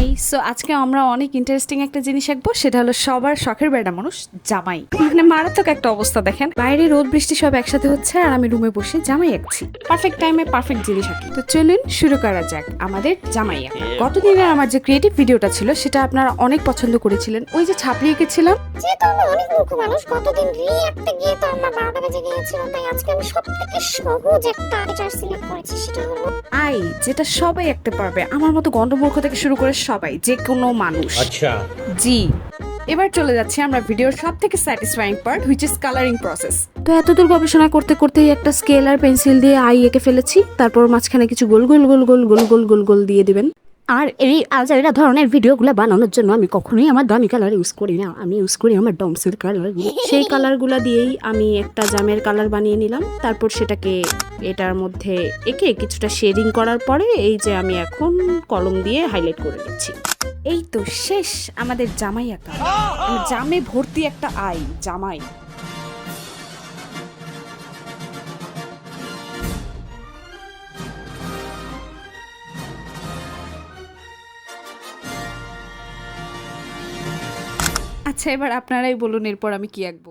High so আজকে আমরা অনেক ইন্টারেস্টিং একটা জিনিস আঁকবো সেটা হলো সবার শখের বেড়া মানুষ জামাই। মানে মারাত্মক একটা অবস্থা দেখেন। বাইরে রোদ বৃষ্টি সব একসাথে হচ্ছে আর আমি রুমে বসে জামাই আঁকছি। পারফেক্ট টাইমে পারফেক্ট জিনিস আঁকি। তো চলুন শুরু করা যাক আমাদের জামাই আঁকা। গতদিনের আমার যে ক্রিয়েটিভ ভিডিওটা ছিল সেটা আপনারা অনেক পছন্দ করেছিলেন। ওই যে ছাপড়ি এঁকেছিলাম। যেহেতু আমরা অনেক মূর্খ মানুষ রিয়াক্টে গিয়ে তো আমরা বারোটা বেজে গিয়েছিলাম তাই আজকে আমি সব থেকে সহজ একটা সিলেক্ট করেছি সেটা হলো আই যেটা সবাই আঁকতে পারবে। আমার মতো গন্ডমূর্খ থেকে শুরু করে সবাই যে কোনো মানুষ। আচ্ছা। জি। এবার চলে যাচ্ছি আমরা ভিডিওর সব থেকে satisfying part which is colouring process তো এতদূর গবেষণা করতে করতেই একটা স্কেল আর পেন্সিল দিয়ে আই এঁকে ফেলেছি তারপর মাঝখানে কিছু গোল গোল গোল গোল গোল গোল গোল গোল দিয়ে দিবেন। আর এই আজাইরা ধরনের ভিডিওগুলো বানানোর জন্য আমি কখনোই আমার দামি কালার ইউজ করি না। আমি ইউজ করি আমার ডমসের কালার সেই কালারগুলো দিয়েই আমি একটা জামের কালার বানিয়ে নিলাম। তারপর সেটাকে এটার মধ্যে এঁকে কিছুটা শেডিং করার পরে এই যে আমি এখন কলম দিয়ে হাইলাইট করে দিচ্ছি এই তো শেষ আমাদের জামাই আঁকা জামে ভর্তি একটা আই, জামাই। আচ্ছা এবার আপনারাই বলুন এরপর আমি কি আঁকবো?